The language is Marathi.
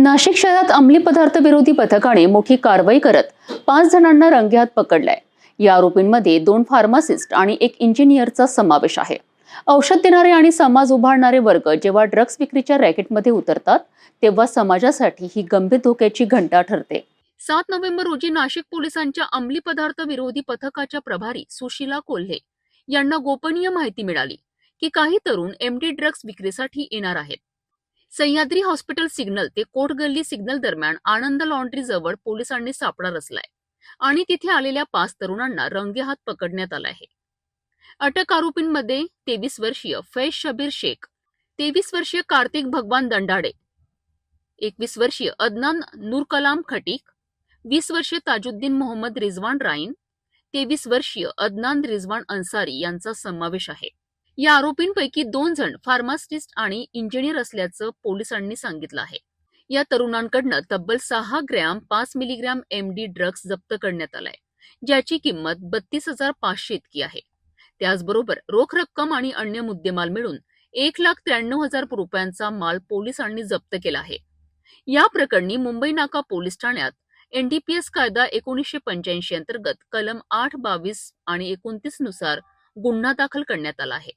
नाशिक शहरात अंमली पदार्थ विरोधी पथकाने मोठी कारवाई करत पाच जणांना रंगेहात पकडलाय. या आरोपींमध्ये दोन फार्मासिस्ट आणि एक इंजिनियरचा समावेश आहे. औषध देणारे आणि समाज उभारणारे वर्ग जेव्हा ड्रग्ज विक्रीच्या रॅकेटमध्ये उतरतात तेव्हा समाजासाठी ही गंभीर धोक्याची घंटा ठरते. सात नोव्हेंबर रोजी नाशिक पोलिसांच्या अंमली पदार्थ विरोधी पथकाच्या प्रभारी सुशीला कोल्हे यांना गोपनीय माहिती मिळाली की काही तरुण एमडी ड्रग्ज विक्रीसाठी येणार आहेत. सह्याद्री हॉस्पिटल सिग्नल ते कोटगल्ली सिग्नल दरम्यान आनंद लॉन्ड्री जवळ पोलिसांनी सापळा रचलाय आणि तिथे आलेल्या पाच तरुणांना रंगेहात पकडण्यात आला आहे. अटक आरोपींमध्ये तेवीस वर्षीय फैज शबीर शेख तेवीस वर्षीय कार्तिक भगवान दंडाडे एकवीस वर्षीय अदनान नूरकलाम खटीक वीस वर्षीय ताजुद्दीन मोहम्मद रिजवान राईन तेवीस वर्षीय अदनान रिजवान अन्सारी यांचा समावेश आहे. या आरोपींपैकी दोन जण फार्मासिस्ट आणि इंजिनियर असल्याचं पोलिसांनी सांगितलं आहे. या तरुणांकडनं तब्बल सहा ग्रॅम पाच मिलीग्रॅम एमडी ड्रग्ज जप्त करण्यात आलाय ज्याची किंमत बत्तीस हजार पाचशे इतकी आहे. त्याचबरोबर रोख रक्कम आणि अन्य मुद्देमाल मिळून एक लाख त्र्याण्णव हजार रुपयांचा माल पोलिसांनी जप्त केला आहे. या प्रकरणी मुंबई नाका पोलीस ठाण्यात एनडीपीएस कायदा एकोणीसशे पंच्याऐंशी अंतर्गत कलम आठ बावीस आणि एकोणतीसनुसार गुन्हा दाखल करण्यात आला आहे.